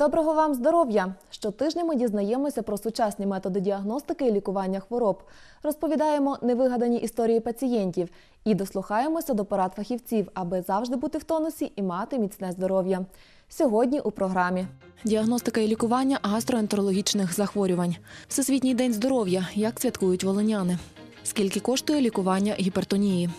Доброго вам здоров'я! Щотижня ми дізнаємося про сучасні методи діагностики і лікування хвороб. Розповідаємо невигадані історії пацієнтів і дослухаємося до порад фахівців, аби завжди бути в тонусі і мати міцне здоров'я. Сьогодні у програмі діагностика і лікування гастроентерологічних захворювань. Всесвітній день здоров'я. Як святкують волиняни? Скільки коштує лікування гіпертонії?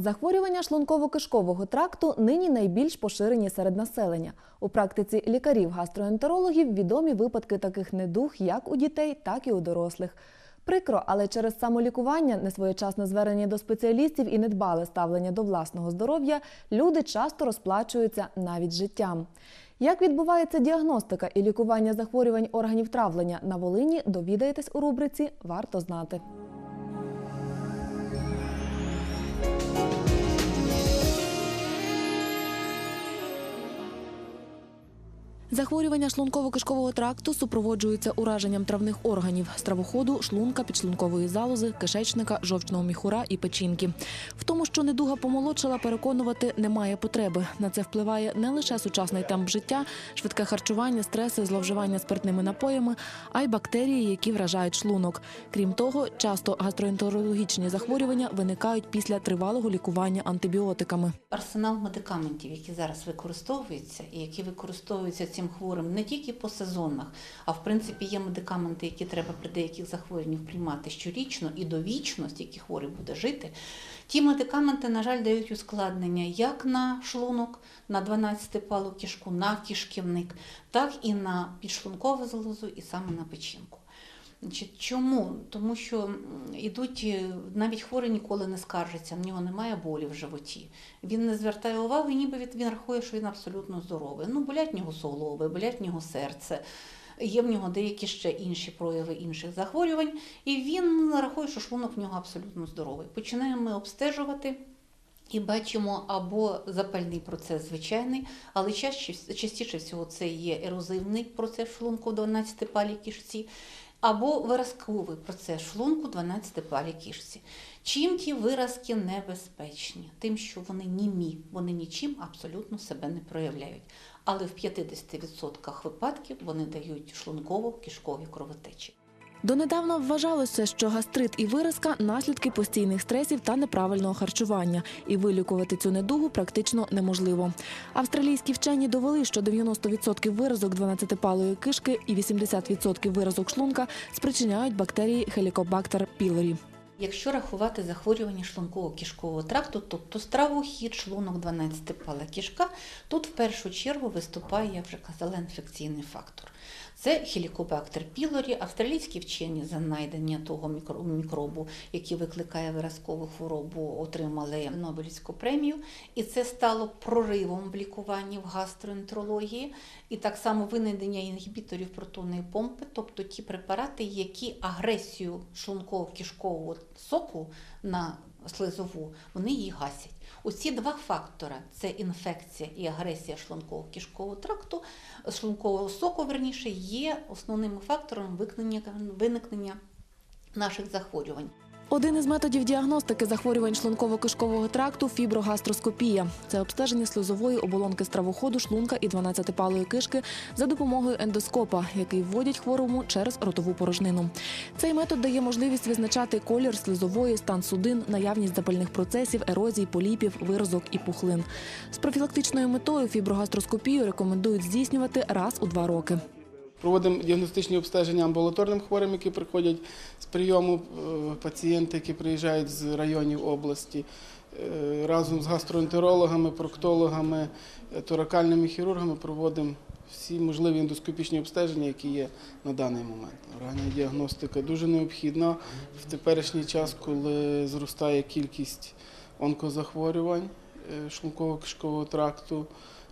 Захворювання шлунково-кишкового тракту нині найбільш поширені серед населення. У практиці лікарів-гастроентерологів відомі випадки таких недуг як у дітей, так і у дорослих. Прикро, але через самолікування, несвоєчасне звернення до спеціалістів і недбале ставлення до власного здоров'я люди часто розплачуються навіть життям. Як відбувається діагностика і лікування захворювань органів травлення на Волині, довідаєтесь у рубриці Варто знати. Захворювання шлунково-кишкового тракту супроводжуються ураженням травних органів стравоходу, шлунка, підшлункової залози, кишечника, жовчного міхура і печінки. В тому, що недуга помолодшала, переконувати немає потреби. На це впливає не лише сучасний темп життя, швидке харчування, стреси, зловживання спиртними напоями, а й бактерії, які вражають шлунок. Крім того, часто гастроентерологічні захворювання виникають після тривалого лікування антибіотиками. Арсенал медикаментів, які зараз використовуються, і які використовуються цим хворим не тільки по сезонах, а в принципі є медикаменти, які треба при деяких захворюваннях приймати щорічно і довічно, стільки хворий буде жити. Ті медикаменти, на жаль, дають ускладнення як на шлунок, на 12-палу кишку, на кишківник, так і на підшлункову залозу, і саме на печінку. Значить, чому? Тому що м, ідуть е, навіть хворий ніколи не скаржиться, в нього немає болі в животі. Він не звертає уваги, ніби він рахує, що він абсолютно здоровий. Ну, болять в нього суглоби, болять в нього серце. Є в нього деякі ще інші прояви інших захворювань, і він рахує, що шлунок в нього абсолютно здоровий. Починаємо ми обстежувати. І бачимо або запальний процес звичайний, але частіше, всього це є ерозивний процес шлунку в 12-палій кишці, або виразковий процес шлунку в 12-палій кішці. Чим ті виразки небезпечні? Тим, що вони німі, вони нічим абсолютно себе не проявляють. Але в 50% випадків вони дають шлунково-кишкові кровотечі. Донедавна вважалося, що гастрит і виразка наслідки постійних стресів та неправильного харчування, і вилікувати цю недугу практично неможливо. Австралійські вчені довели, що 90% виразок 12-палої кишки і 80% виразок шлунка спричиняють бактерії Helicobacter pylori. Якщо рахувати захворювання шлунково-кишкового тракту, тобто стравохід, шлунок, 12 пала кишка, тут в першу чергу виступає, я вже казала, інфекційний фактор. Це хелікобактер пілорі, австралійські вчені за знайдення того мікробу, який викликає виразкову хворобу, отримали Нобелівську премію. І це стало проривом в лікуванні в гастроентерології. І так само винайдення інгібіторів протонної помпи, тобто ті препарати, які агресію шлунково-кишкового соку на слизову, вони її гасять. Оці два фактори це інфекція і агресія шлунково-кишкового тракту, шлункового соку, верніше, є основними виникнення, виникнення наших захворювань. Один із методів діагностики захворювань шлунково-кишкового тракту фіброгастроскопія. Це обстеження слизової оболонки стравоходу, шлунка і 12-палої кишки за допомогою ендоскопа, який вводять хворому через ротову порожнину. Цей метод дає можливість визначати колір слизової, стан судин, наявність запальних процесів, ерозій, поліпів, виразок і пухлин. З профілактичною метою фіброгастроскопію рекомендують здійснювати раз у два роки. Проводимо діагностичні обстеження амбулаторним хворим, які приходять з прийому, е, пацієнти, які приїжджають з районів області, Е, разом з гастроентерологами, проктологами, е, торакальними хірургами проводимо всі можливі ендоскопічні обстеження, які є на даний момент. Рання діагностика дуже необхідна в теперішній час, коли зростає кількість онкозахворювань е, шлунково-кишкового тракту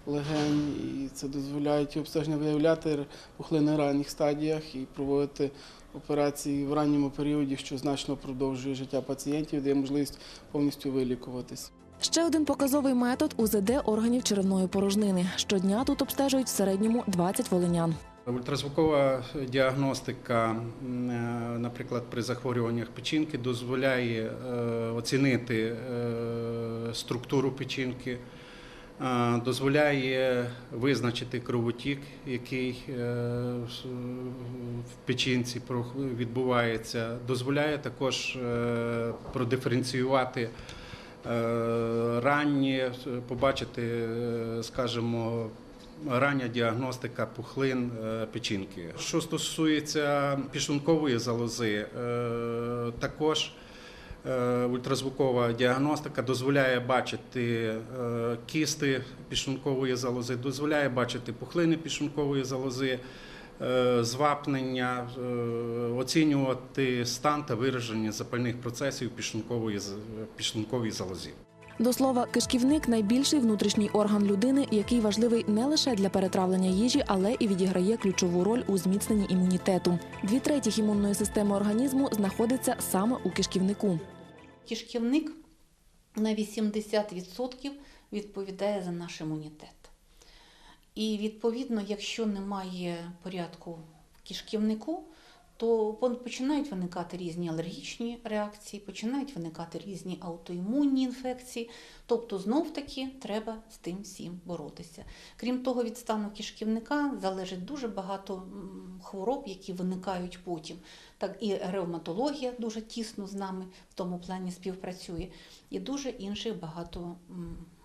легень, і це дозволяє ті обстеження виявляти пухлини в ранніх стадіях і проводити операції в ранньому періоді, що значно продовжує життя пацієнтів, дає можливість повністю вилікуватись. Ще один показовий метод УЗД органів черевної порожнини. Щодня тут обстежують в середньому 20 волинян. Ультразвукова діагностика, е, наприклад, при захворюваннях печінки, дозволяє е, оцінити е, структуру печінки, дозволяє визначити кровотік, який е, в- печінці відбувається, дозволяє також е, продиференціювати е, ранні, побачити, скажімо, рання діагностика пухлин печінки. Що стосується підшлункової залози, також ультразвукова діагностика дозволяє бачити е, кісти підшлункової залози, дозволяє бачити пухлини підшлункової залози, е, звапнення, е, оцінювати стан та вираження запальних процесів підшлункової підшлунковій залозі. До слова, кишківник найбільший внутрішній орган людини, який важливий не лише для перетравлення їжі, але і відіграє ключову роль у зміцненні імунітету. Дві третіх імунної системи організму знаходиться саме у кишківнику. Кишківник на 80% відповідає за наш імунітет. І відповідно, якщо немає порядку в кишківнику, то починають виникати різні алергічні реакції, починають виникати різні аутоімунні інфекції. Тобто, знов таки треба з тим всім боротися. Крім того, від стану кишківника залежить дуже багато хвороб, які виникають потім. Так і ревматологія дуже тісно з нами в тому плані співпрацює, і дуже інших багато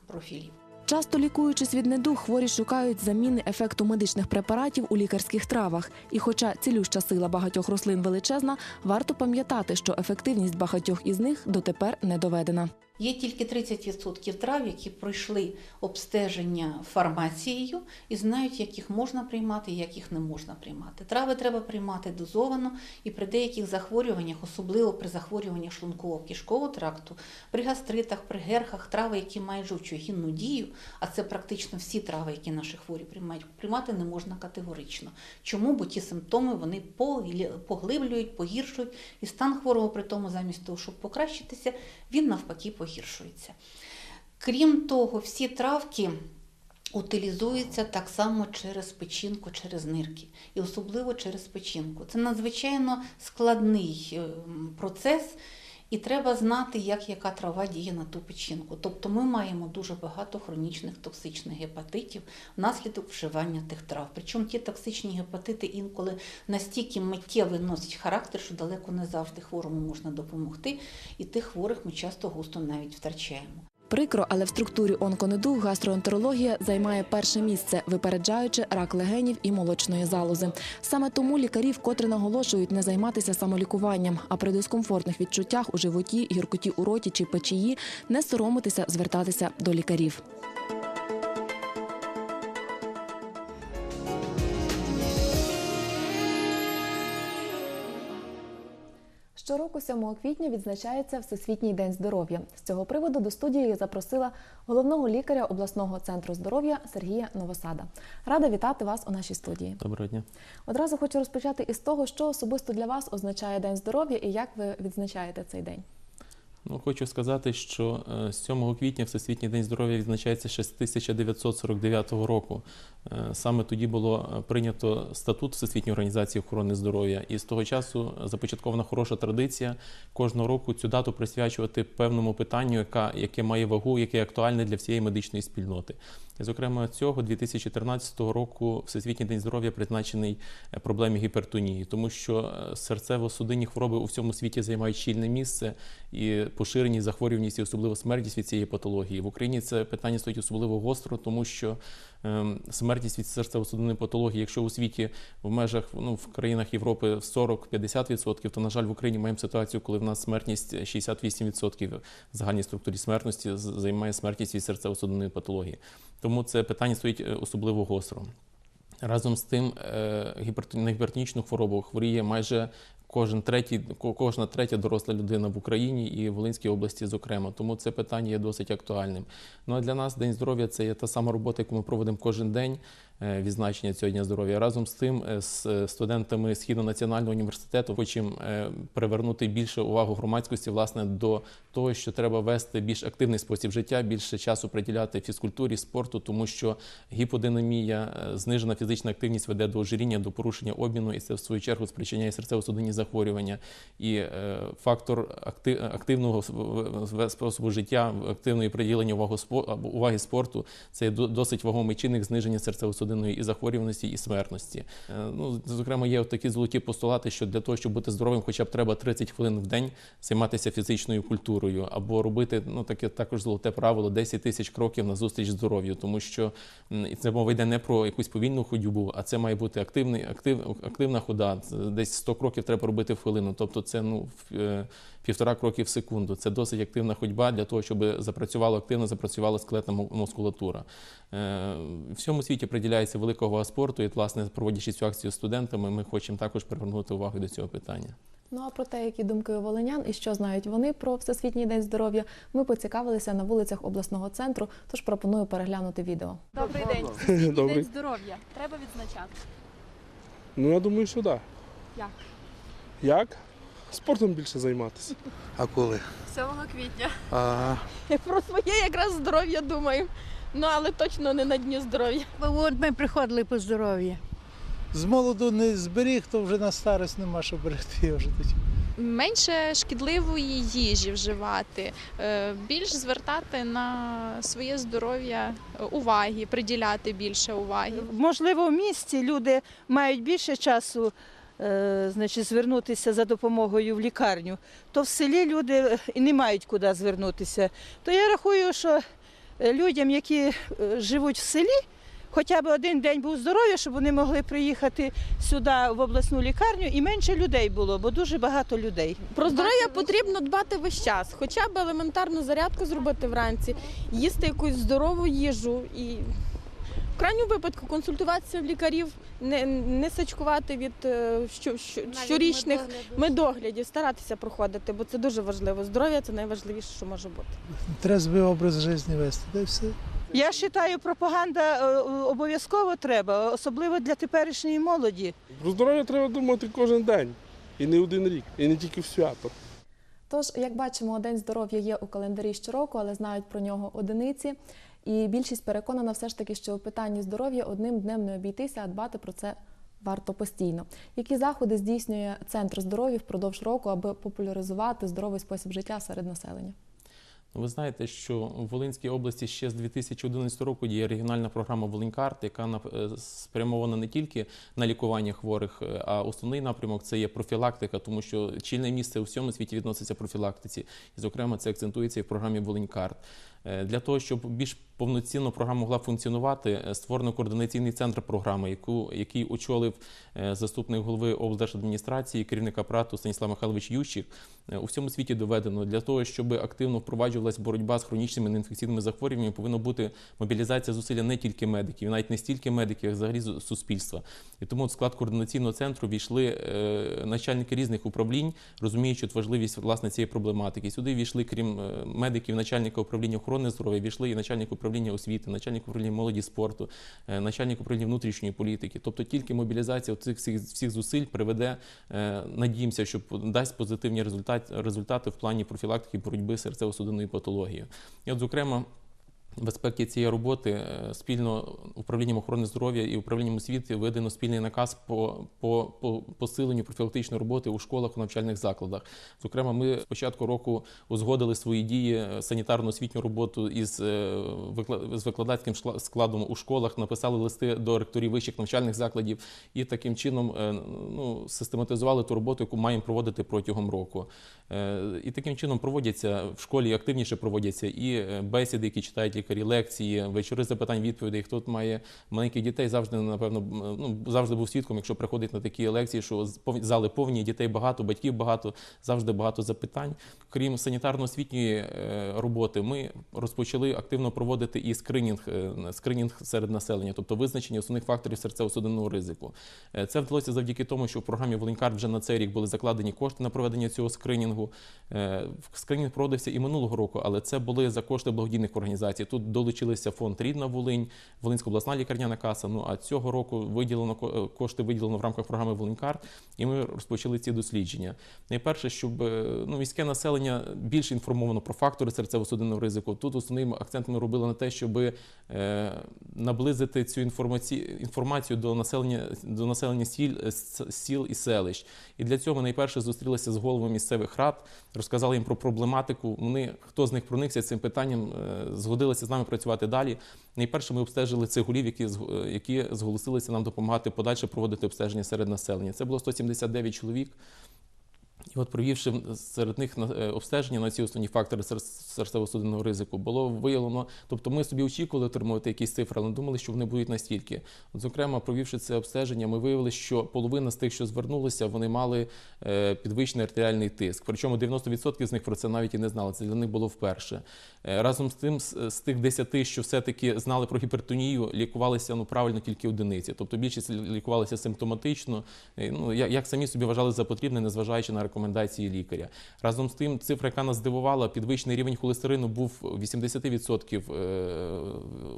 профілів. Часто лікуючись від недуг, хворі шукають заміни ефекту медичних препаратів у лікарських травах. І хоча цілюща сила багатьох рослин величезна, варто пам'ятати, що ефективність багатьох із них дотепер не доведена. Є тільки 30% трав, які пройшли обстеження фармацією і знають, як їх можна приймати і як їх не можна приймати. Трави треба приймати дозовано і при деяких захворюваннях, особливо при захворюваннях шлунково-кишкового тракту, при гастритах, при герхах, трави, які мають жовчогінну дію, а це практично всі трави, які наші хворі приймають, приймати не можна категорично. Чому? Бо ті симптоми вони поглиблюють, погіршують, і стан хворого при тому, замість того, щоб покращитися, він навпаки погіршується. Крім того, всі травки утилізуються так само через печінку, через нирки, і особливо через печінку. Це надзвичайно складний е, процес. І треба знати, як яка трава діє на ту печінку. Тобто ми маємо дуже багато хронічних токсичних гепатитів внаслідок вживання тих трав. Причому ті токсичні гепатити інколи настільки миттєвий носять характер, що далеко не завжди хворому можна допомогти, і тих хворих ми часто густо навіть втрачаємо. Прикро, але в структурі онконедуг гастроентерологія займає перше місце, випереджаючи рак легенів і молочної залози. Саме тому лікарі вкотре наголошують не займатися самолікуванням, а при дискомфортних відчуттях у животі, гіркоті у роті чи печії не соромитися звертатися до лікарів. Щороку 7 квітня відзначається Всесвітній день здоров'я. З цього приводу до студії я запросила головного лікаря обласного центру здоров'я Сергія Новосада. Рада вітати вас у нашій студії. Доброго дня. Одразу хочу розпочати із того, що особисто для вас означає День здоров'я і як ви відзначаєте цей день. Ну, хочу сказати, що е, 7 квітня Всесвітній день здоров'я відзначається ще з 1949 року. Е, Саме тоді було е, прийнято статут Всесвітньої організації охорони здоров'я, і з того часу започаткована хороша традиція кожного року цю дату присвячувати певному питанню, яка, яке має вагу, яке актуальне для всієї медичної спільноти. І, зокрема, цього 2013 року Всесвітній день здоров'я призначений е, проблемі гіпертонії, тому що е, серцево-судинні хвороби у всьому світі займають щільне місце і поширені захворюваність і особливо смертність від цієї патології. В Україні це питання стоїть особливо гостро, тому що ем, смертність від серцево-судинної патології, якщо у світі в межах ну, в країнах Європи 40-50%, то на жаль в Україні маємо ситуацію, коли в нас смертність 68% в загальній структурі смертності займає смертність від серцево-судинної патології. Тому це питання стоїть е, особливо гостро. Разом з тим, е, на гіпертонічну хворобу хворіє майже кожен третій, кожна третя доросла людина в Україні і в Волинській області, зокрема. Тому це питання є досить актуальним. Ну а для нас День здоров'я це є та сама робота, яку ми проводимо кожен день. Е, Відзначення цього дня здоров'я. Разом з тим, е, з е, студентами Східного національного університету хочемо привернути більше увагу громадськості власне до того, що треба вести більш активний спосіб життя, більше часу приділяти фізкультурі, спорту, тому що гіподинамія, знижена фізична активність веде до ожиріння, до порушення обміну, і це в свою чергу спричиняє серцево-судинні захворювання, і фактор акти- активного способу життя, активної приділення уваги спо- уваги спорту це до- досить вагомий чинник зниження серцево-судинної і захворюваності, і смертності. Е, Ну, зокрема, є такі золоті постулати, що для того, щоб бути здоровим, хоча б треба 30 хвилин в день займатися фізичною культурою, або робити ну таке також золоте правило 10 тисяч кроків на зустріч здоров'ю, тому що це мова йде не про якусь повільну ходьбу, а це має бути активний, актив, активна хода. Десь 100 кроків треба робити в хвилину. Тобто це ну е, півтора кроки в секунду. Це досить активна ходьба для того, щоб запрацювала активно, запрацювала скелетна мускулатура. Е, В всьому світі приділяється велика увага спорту, і власне проводячи цю акцію з студентами, ми хочемо також привернути увагу до цього питання. Ну а про те, які думки у волинян і що знають вони про Всесвітній день здоров'я, ми поцікавилися на вулицях обласного центру. Тож пропоную переглянути відео. Добрий день. Всесвітній Добрий. день здоров'я. Треба відзначати. Ну, я думаю, що так. Як? Як? Спортом більше займатися. А коли? 7 квітня. Ага. Про своє якраз здоров'я думаю. Ну, але точно не на дні здоров'я. От ми приходили по здоров'я. З молоду не зберіг, то вже на старость нема що берегти вже тоді. менше шкідливої їжі вживати, е, більш звертати на своє здоров'я е, уваги, приділяти більше уваги. Можливо, в місті люди мають більше часу значить, звернутися за допомогою в лікарню, то в селі люди е, і не мають куди звернутися. То я рахую, що е, людям, які е, живуть в селі, хоча б один день був здоров'я, щоб вони могли приїхати сюди в обласну лікарню, і менше людей було, бо дуже багато людей. Про здоров'я потрібно дбати весь час. Хоча б елементарну зарядку зробити вранці, їсти якусь здорову їжу і крайньому випадку консультуватися в лікарів, не, не сачкувати від е, що, що, щорічних медоглядів, старатися проходити, бо це дуже важливо. Здоров'я це найважливіше, що може бути. Трезвий образ життя вести, де все. Я вважаю, пропаганда е, обов'язково треба, особливо для теперішньої молоді. Про здоров'я треба думати кожен день. І не один рік, і не тільки в свято. Тож, як бачимо, День здоров'я є у календарі щороку, але знають про нього одиниці. І більшість переконана все ж таки, що у питанні здоров'я одним днем не обійтися, а дбати про це варто постійно. Які заходи здійснює центр здоров'я впродовж року, аби популяризувати здоровий спосіб життя серед населення? Ну, Ви знаєте, що в Волинській області ще з 2011 року діє регіональна програма Волинькарт, яка е, спрямована не тільки на лікування хворих, е, а основний напрямок це є профілактика, тому що чільне місце у всьому світі відноситься профілактиці. І, зокрема, це акцентується і в програмі Волинькарт. Е, Для того, щоб більш повноцінно програма могла функціонувати, е, створено координаційний центр програми, яку, який очолив е, заступник голови облдержадміністрації, керівник апарату Станіслав Михайлович Ющик. У всьому світі доведено для того, щоб активно впроваджувалась боротьба з хронічними неінфекційними захворюваннями, повинна бути мобілізація зусилля не тільки медиків, навіть не стільки медиків, як взагалі суспільства. І тому в склад координаційного центру війшли начальники різних управлінь, розуміючи важливість власне цієї проблематики. Сюди війшли, крім медиків, начальника управління охорони здоров'я, війшли і начальник управління освіти, начальник управління молоді спорту, е, начальник управління внутрішньої політики. Тобто тільки мобілізація цих всіх, всіх зусиль приведе, е, надіємося, що дасть позитивні результати, результати в плані профілактики боротьби з серцево-судинною патологією. І от, зокрема, аспекті цієї роботи е, спільно управлінням охорони здоров'я і управлінням освіти видано спільний наказ по, по, по посиленню профілактичної роботи у школах у навчальних закладах. Зокрема, ми з початку року узгодили свої дії е, санітарно-освітню роботу із е, з викладацьким складом у школах, написали листи до ректорів вищих навчальних закладів і таким чином ну, систематизували ту роботу, яку маємо проводити протягом року. І таким чином проводяться в школі активніше проводяться і бесіди, які читають лікарі, лекції, вечори запитань відповідей. Хто має маленьких дітей, завжди напевно ну завжди був свідком, якщо приходить на такі лекції, що зали повні, дітей багато, батьків багато, завжди багато запитань. Крім санітарно-освітньої е, роботи, ми розпочали активно проводити і скринінг, е, скринінг серед населення, тобто визначення основних факторів серцево-судинного ризику. Е, Це вдалося завдяки тому, що в програмі Волинькар вже на цей рік були закладені кошти на проведення цього скринінгу. Скринінг проводився і минулого року, але це були за кошти благодійних організацій. Тут долучилися фонд Рідна Волинь, Волинська обласна лікарняна каса. Ну а цього року виділено е, кошти виділено в рамках програми Волинькарт, і ми розпочали ці дослідження. Найперше, щоб е, ну, міське населення більш інформовано про фактори серцево-судинного ризику. Тут основним акцентом ми робили на те, щоб е, наблизити цю інформацію, інформацію до населення до населення сіл, сіл і селищ. І для цього ми найперше зустрілися з головами місцевих рад, розказали їм про проблематику. Вони хто з них проникся цим питанням, е, згодилися з нами працювати далі. Найперше ми обстежили цих голів, які е, які зголосилися нам допомагати подальше проводити обстеження серед населення. Це було 179 чоловік. І от провівши серед них е, обстеження на ці основні фактори серцево-судинного ризику, було виявлено, тобто ми собі очікували отримувати якісь цифри, але думали, що вони будуть настільки. Зокрема, провівши це обстеження, ми виявили, що половина з тих, що звернулися, вони мали е, підвищений артеріальний тиск. Причому 90% з них про це навіть і не знали. Це для них було вперше. Е, Разом з тим, з, тих 10, що все-таки знали про гіпертонію, лікувалися ну правильно тільки одиниці. Тобто більшість лікувалися симптоматично, ну як самі собі вважали за потрібне, незважаючи на рекомендації лікаря. Разом з тим, цифра, яка нас здивувала, підвищений рівень холестерину був 80% е,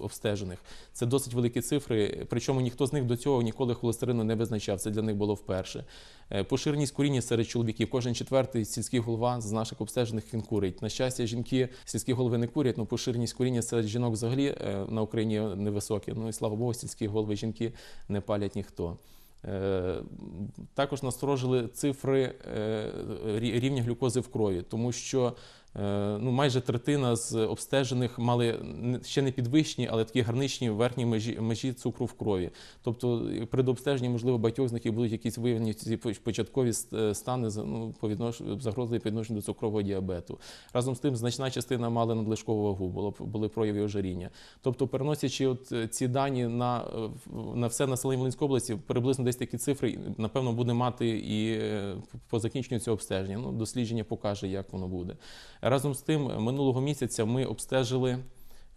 обстежених. Це досить великі цифри. Причому ніхто з них до цього ніколи холестерину не визначав. Це для них було вперше. Е, Поширеність куріння серед чоловіків. Кожен четвертий сільський голова з наших обстежених він курить. На щастя, жінки сільські голови не курять. Ну поширеність куріння серед жінок взагалі е, на Україні невисокі. Ну і слава Богу, сільські голови жінки не палять ніхто. Е, Також насторожили цифри е, рі- рівня глюкози в крові, тому що ну, майже третина з обстежених мали ще не підвищені, але такі гарничні верхні межі, межі цукру в крові. Тобто е, при дообстеженні, можливо, багатьох з них будуть якісь виявлені ці початкові стани за- ну, по віднош- загрозливі по відношенню до цукрового діабету. Разом з тим, значна частина мали надлишкову вагу, було, були прояви ожиріння. Тобто, переносячи от е, ці дані на, е, на все населення Волинської області, приблизно десь такі цифри, напевно, буде мати і е, по закінченню цього обстеження. Ну, дослідження покаже, як воно буде. Разом з тим, минулого місяця ми обстежили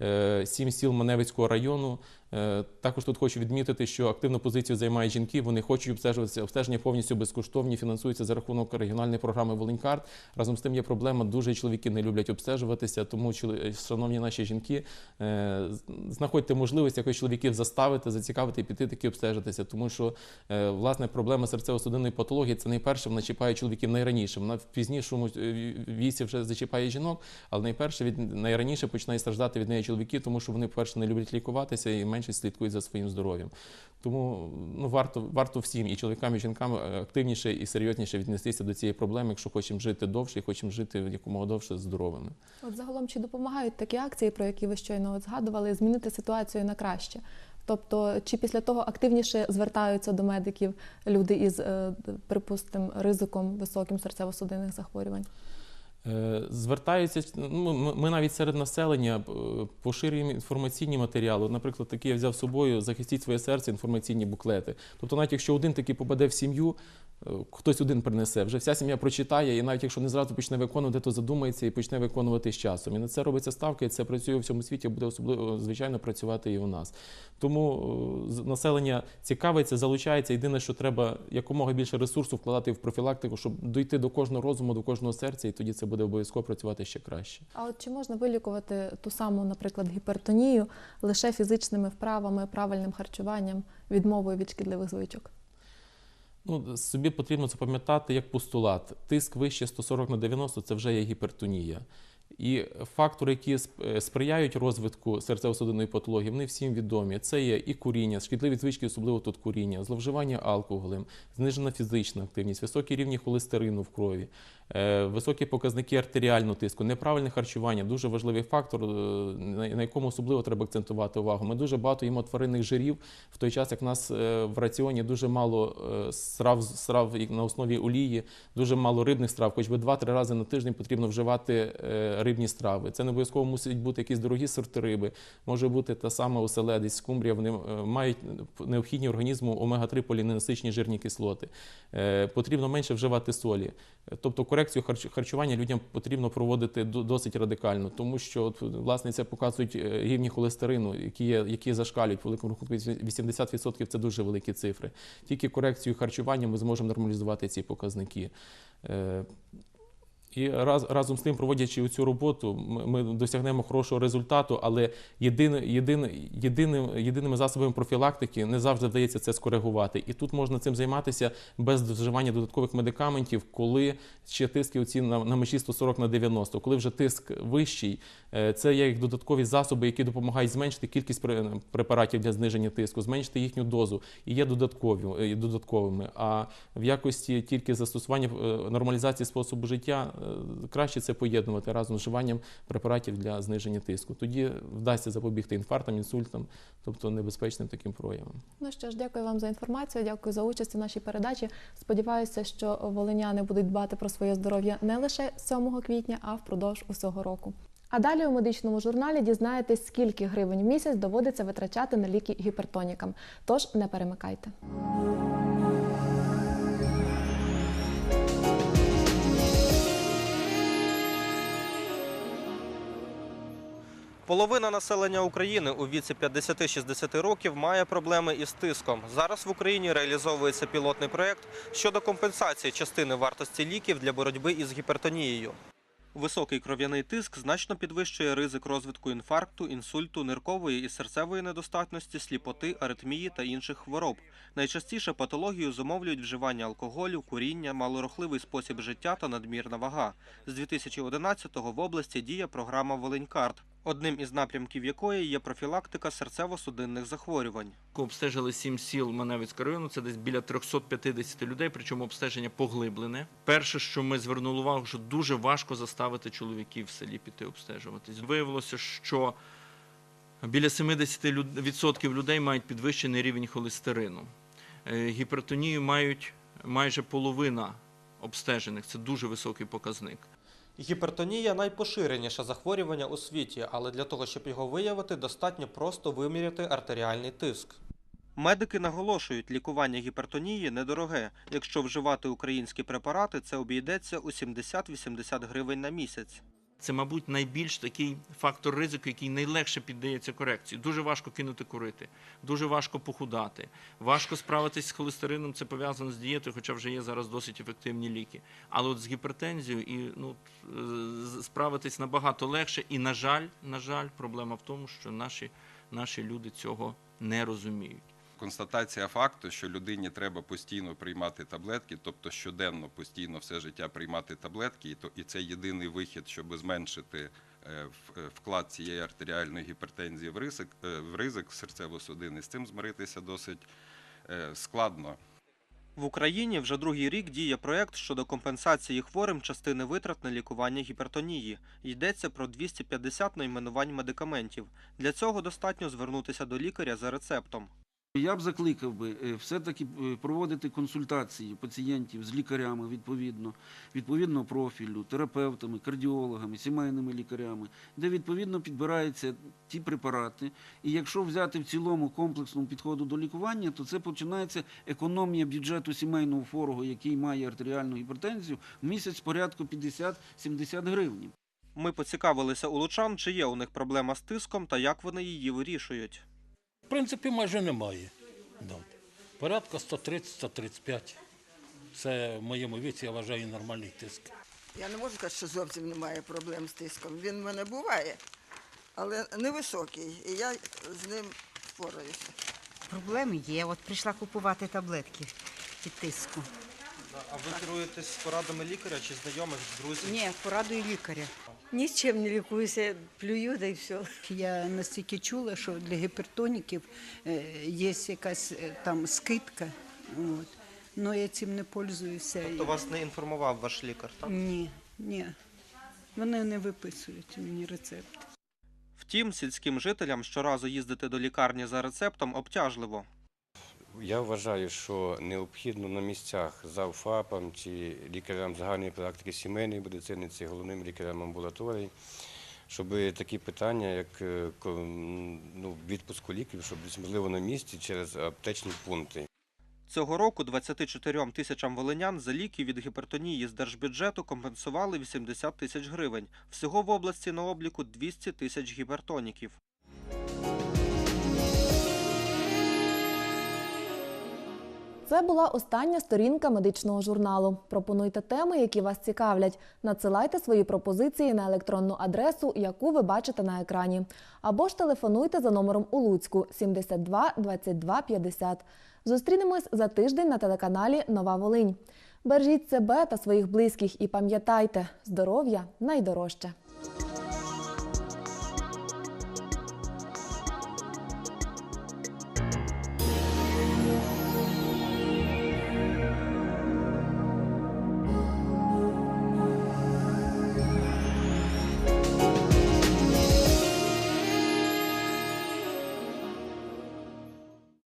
е, сім сіл Маневицького району. Е, Також тут хочу відмітити, що активну позицію займають жінки. Вони хочуть обстежуватися. Обстеження повністю безкоштовні, фінансуються за рахунок регіональної програми Волинькарт. Разом з тим є проблема. Дуже чоловіки не люблять обстежуватися. Тому, шановні наші жінки, е, знаходьте можливість якось чоловіків заставити, зацікавити і піти таки обстежитися. Тому що е, власне проблема серцево-судинної патології це найперше вона чіпає чоловіків найраніше. Вона в пізнішому е, віці вже зачіпає жінок, але найперше від найраніше починає страждати від неї чоловіки, тому що вони, по-перше, не люблять лікуватися і менше слідкують за своїм здоров'ям. Тому ну варто варто всім і чоловікам, і жінкам е, активніше і серйозніше віднестися до цієї проблеми, якщо хочемо жити довше і хочемо жити якомога довше здоровими. От загалом чи допомагають такі акції, про які ви щойно згадували, змінити ситуацію на краще? Тобто, чи після того активніше звертаються до медиків люди із, е, припустимо, ризиком високим серцево-судинних захворювань? Е, Звертаються, ну, ми- навіть серед населення е, поширюємо інформаційні матеріали. Наприклад, такі я взяв з собою захистіть своє серце, інформаційні буклети. Тобто, навіть якщо один такий попаде в сім'ю, е, хтось один принесе, вже вся сім'я прочитає, і навіть якщо не зразу почне виконувати, то задумається і почне виконувати з часом. І на це робиться ставка, і це працює у всьому світі, буде особливо звичайно працювати і у нас. Тому населення цікавиться, залучається. Єдине, що треба якомога більше ресурсу вкладати в профілактику, щоб дойти до кожного розуму, до кожного серця, і тоді це буде обов'язково працювати ще краще. А от чи можна вилікувати ту саму, наприклад, гіпертонію лише фізичними вправами, правильним харчуванням, відмовою від шкідливих звичок? Ну, собі потрібно запам'ятати як постулат. Тиск вище 140 на 90 – це вже є гіпертонія. І фактори, які е, сприяють розвитку серцево-судинної патології, вони всім відомі. Це є і куріння, шкідливі звички, особливо тут куріння, зловживання алкоголем, знижена фізична активність, високі рівні холестерину в крові, високі показники артеріального тиску, неправильне харчування дуже важливий фактор, е, на якому особливо треба акцентувати увагу. Ми дуже багато їмо тваринних жирів, в той час як в нас е, в раціоні дуже мало е, страв, страв на основі олії, дуже мало рибних страв, хоч би 2-3 рази на тиждень потрібно вживати е, рибні страви. Це не обов'язково мусять бути якісь дорогі сорти риби, може бути та сама оселедець, скумбрія. Вони е, мають необхідні організму омега-3 поліненасичні жирні кислоти. Е, Потрібно менше вживати солі. Е, Тобто корекцію харчування людям потрібно проводити досить радикально, тому що от, власне це показують е, рівні холестерину, які, є, які зашкалюють великому рахунку 80% це дуже великі цифри. Тільки корекцією харчування ми зможемо нормалізувати ці показники. І раз, разом з тим, проводячи цю роботу, ми, ми досягнемо хорошого результату, але єдине, єдине, єдиним, єдиними засобами профілактики не завжди вдається це скоригувати. І тут можна цим займатися без вживання додаткових медикаментів, коли ще тиски оці на, на межі 140 на 90. Коли вже тиск вищий, е, це є як додаткові засоби, які допомагають зменшити кількість препаратів для зниження тиску, зменшити їхню дозу і є додаткові, е, додатковими. А в якості тільки застосування е, нормалізації способу життя краще це поєднувати разом з вживанням препаратів для зниження тиску. Тоді вдасться запобігти інфарктам, інсультам, тобто небезпечним таким проявам. Ну що ж, дякую вам за інформацію, дякую за участь у нашій передачі. Сподіваюся, що волиняни будуть дбати про своє здоров'я не лише 7 квітня, а впродовж усього року. А далі у медичному журналі дізнаєтесь, скільки гривень в місяць доводиться витрачати на ліки гіпертонікам. Тож не перемикайте. Половина населення України у віці 50-60 років має проблеми із тиском. Зараз в Україні реалізовується пілотний проєкт щодо компенсації частини вартості ліків для боротьби із гіпертонією. Високий кров'яний тиск значно підвищує ризик розвитку інфаркту, інсульту, ниркової і серцевої недостатності, сліпоти, аритмії та інших хвороб. Найчастіше патологію зумовлюють вживання алкоголю, куріння, малорухливий спосіб життя та надмірна вага. З 2011-го в області діє програма «Волинькарт», одним із напрямків якої є профілактика серцево-судинних захворювань. Обстежили сім сіл Маневицького району, це десь біля 350 людей, причому обстеження поглиблене. Перше, що ми звернули увагу, що дуже важко заставити чоловіків в селі піти обстежуватись. Виявилося, що біля 70% людей мають підвищений рівень холестерину. Е, Гіпертонію мають майже половина обстежених. Це дуже високий показник. Гіпертонія найпоширеніше захворювання у світі, але для того, щоб його виявити, достатньо просто виміряти артеріальний тиск. Медики наголошують, лікування гіпертонії недороге. Якщо вживати українські препарати, це обійдеться у 70-80 гривень на місяць. Це, мабуть, найбільш такий фактор ризику, який найлегше піддається корекції. Дуже важко кинути курити, дуже важко похудати, важко справитись з холестерином. Це пов'язано з дієтою, хоча вже є зараз досить ефективні ліки. Але от з гіпертензією і ну справитись набагато легше. І на жаль, на жаль, проблема в тому, що наші, наші люди цього не розуміють. Констатація факту, що людині треба постійно приймати таблетки, тобто щоденно постійно все життя приймати таблетки, і це єдиний вихід, щоб зменшити е, е, вклад цієї артеріальної гіпертензії в ризик, е, в ризик серцево-судинний. З цим змиритися досить складно. В Україні вже другий рік діє проект щодо компенсації хворим частини витрат на лікування гіпертонії. Йдеться про 250 найменувань медикаментів. Для цього достатньо звернутися до лікаря за рецептом. Я б закликав би е, все-таки е, проводити консультації пацієнтів з лікарями відповідно, відповідного профілю, терапевтами, кардіологами, сімейними лікарями, де відповідно підбираються ті препарати. І якщо взяти в цілому комплексному підходу до лікування, то це починається економія бюджету сімейного форуму, який має артеріальну гіпертензію, в місяць порядку 50-70 гривень. Ми поцікавилися у лучан, чи є у них проблема з тиском та як вони її вирішують. В принципі, майже немає. Порядка 130-135. Це в моєму віці, я вважаю, нормальний тиск. Я не можу сказати, що зовсім немає проблем з тиском. Він в мене буває, але невисокий, і я з ним впораюся. Проблеми є. От прийшла купувати таблетки від тиску. А ви керуєтесь порадами лікаря чи знайомих, друзів? Ні, порадую лікаря. Ні з чим не лікуюся, плюю да і все. Я настільки чула, що для гіпертоніків е, є якась е, там скидка. От. Но я цим не пользуюся. Тобто вас не інформував ваш лікар, так? Ні, ні. Вони не виписують мені рецепт. Втім, сільським жителям щоразу їздити до лікарні за рецептом обтяжливо. Я вважаю, що необхідно на місцях за ФАПом чи лікарям загальної практики сімейної медицини, чи головним лікарям амбулаторії, щоб такі питання, як е, ну, відпуску ліків, щоб можливо на місці через аптечні пункти. Цього року 24 тисячам волинян за ліки від гіпертонії з держбюджету компенсували 80 тисяч гривень. Всього в області на обліку 200 тисяч гіпертоніків. Це була остання сторінка медичного журналу. Пропонуйте теми, які вас цікавлять. Надсилайте свої пропозиції на електронну адресу, яку ви бачите на екрані. Або ж телефонуйте за номером у Луцьку 72 22 50. Зустрінемось за тиждень на телеканалі Нова Волинь. Бережіть себе та своїх близьких і пам'ятайте, здоров'я найдорожче.